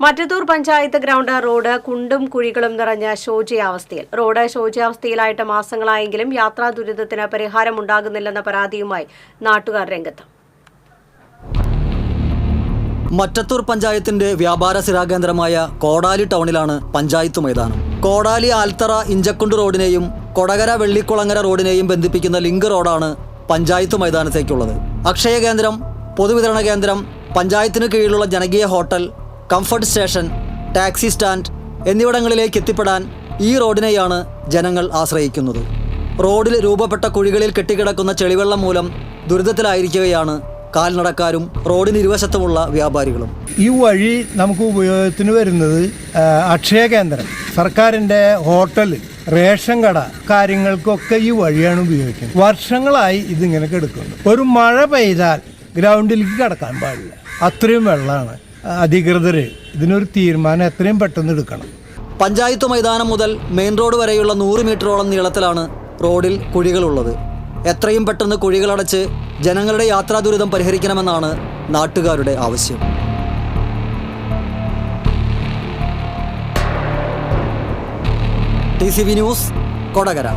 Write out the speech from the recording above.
Mattathur panchayat ground road കുണ്ടും കുഴികളും നിറഞ്ഞ ശോചയാവസ്ഥയിൽ. റോഡ് ശോചയാവസ്ഥയിലായിട്ട് മാസങ്ങളായെങ്കിലും യാത്രാ ദുരിതത്തിന് പരിഹാരമുണ്ടാകുന്നില്ലെന്ന പരാതിയുമായി നാട്ടുകാർ രംഗത്ത്. മറ്റത്തൂർ പഞ്ചായത്തിന്റെ വ്യാപാര സിരാകേന്ദ്രമായ കോടാലി ടൗണിലാണ് പഞ്ചായത്ത് മൈതാനം. കോടാലി ആൽത്തറ ഇഞ്ചക്കുണ്ട് റോഡിനെയും കൊടകര വെള്ളിക്കുളങ്ങര റോഡിനെയും ബന്ധിപ്പിക്കുന്ന ലിങ്ക് റോഡാണ് പഞ്ചായത്ത് മൈതാനത്തേക്കുള്ളത്. അക്ഷയ കേന്ദ്രം പൊതുവിതരണ കേന്ദ്രം പഞ്ചായത്തിന് കീഴിലുള്ള ജനകീയ hotel comfort station taxi stand എന്നിവിടങ്ങളിലേക്ക് എത്തിപ്പെടാൻ ഈ റോഡിനെയാണ് ജനങ്ങൾ ആശ്രയിക്കുന്നത്. റോഡിൽ രൂപപ്പെട്ട കുഴികളിൽ കെട്ടിക്കിടക്കുന്ന ചെളിവെള്ളം മൂലം ദുരിതത്തിലായിരിക്കുകയാണ് കാൽനടക്കാരും റോഡിന് ഇരുവശത്തുമുള്ള വ്യാപാരികളും. ഈ വഴി നമുക്ക് ഉപയോഗത്തിന് വരുന്നത് അക്ഷയ കേന്ദ്രം സർക്കാരിന്റെ ഹോട്ടൽ റേഷൻ കട കാര്യങ്ങൾക്കൊക്കെ ഈ വഴിയാണ് ഉപയോഗിക്കുന്നത്. വർഷങ്ങളായി ഇതിങ്ങനെ കിടക്കുന്നു ഒരു മഴ പെയ്താൽ ഗ്രൗണ്ടിലേക്ക് കിടക്കാൻ പാടില്ല. അത്രയും വെള്ളമാണ്. അധികൃതർ ഇതിനൊരു തീരുമാനം എത്രയും പെട്ടെന്ന് എടുക്കണം. പഞ്ചായത്ത് മൈതാനം മുതൽ മെയിൻ റോഡ് വരെയുള്ള നൂറ് മീറ്ററോളം നീളത്തിലാണ് റോഡിൽ കുഴികളുള്ളത്. എത്രയും പെട്ടെന്ന് കുഴികളടച്ച് ജനങ്ങളുടെ യാത്രാ ദുരിതം പരിഹരിക്കണമെന്നാണ് നാട്ടുകാരുടെ ആവശ്യം. T C V news Kodakara.